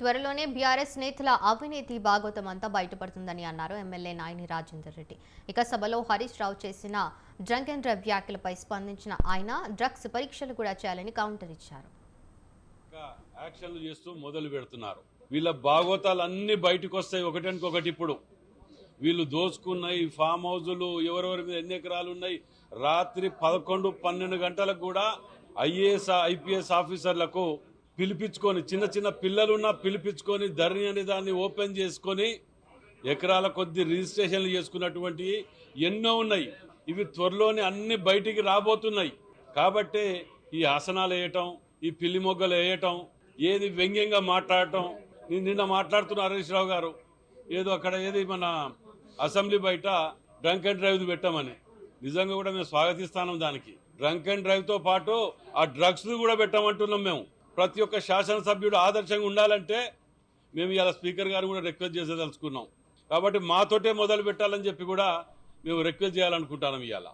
త్వరలోనే బీఆర్ఎస్ నేతల అవినీతి భాగోతం అంతా బయటపడుతుందని అన్నారు ఎమ్మెల్యే నాయని రాజేందర్ రెడ్డి. ఇక సభలో హరీష్ రావు చేసిన డ్రంక్ అండ్ డ్రైవ్ వ్యాఖ్యలపై స్పందించిన ఆయన డ్రగ్స్ పరీక్షలు కూడా చేయాలని కౌంటర్ ఇచ్చారు. యాక్షన్లు చేస్తూ మొదలు పెడుతున్నారు. వీళ్ళ భాగోతాలు అన్ని బయటకు వస్తాయి ఒకటికొకటి ఇప్పుడు. వీళ్ళు దోచుకున్నాయి ఫామ్ హౌజులు ఎవరెవరి మీద ఎన్ని ఎకరాలు ఉన్నాయి రాత్రి పదకొండు పన్నెండు గంటలకు కూడా ఐఏఎస్ ఐపీఎస్ ఆఫీసర్లకు పిలిపించుకొని చిన్న చిన్న పిల్లలున్నా పిలిపించుకొని ధరణి అనే దాన్ని ఓపెన్ చేసుకొని ఎకరాల కొద్ది రిజిస్ట్రేషన్లు చేసుకున్నటువంటి ఎన్నో ఉన్నాయి. ఇవి త్వరలోనే అన్ని బయటికి రాబోతున్నాయి. కాబట్టే ఈ ఆసనాలు వేయటం ఈ పిల్లి మొగ్గలు వేయటం ఏది వ్యంగ్యంగా మాట్లాడటం నిన్న మాట్లాడుతున్న హరీష్ రావు గారు ఏదో అక్కడ ఏది మన అసెంబ్లీ బయట డ్రంక్ అండ్ డ్రైవ్ పెట్టామని. నిజంగా కూడా మేము స్వాగతిస్తాం దానికి. డ్రంక్ అండ్ డ్రైవ్తో పాటు ఆ డ్రగ్స్ కూడా పెట్టామంటున్నాం మేము. ప్రతి ఒక్క శాసనసభ్యుడు ఆదర్శంగా ఉండాలంటే మేము ఇలా స్పీకర్ గారు కూడా రిక్వెస్ట్ చేసేదలుచుకున్నాం. కాబట్టి మాతోటే మొదలు పెట్టాలని చెప్పి కూడా మేము రిక్వెస్ట్ చేయాలనుకుంటున్నాం ఇవాళ.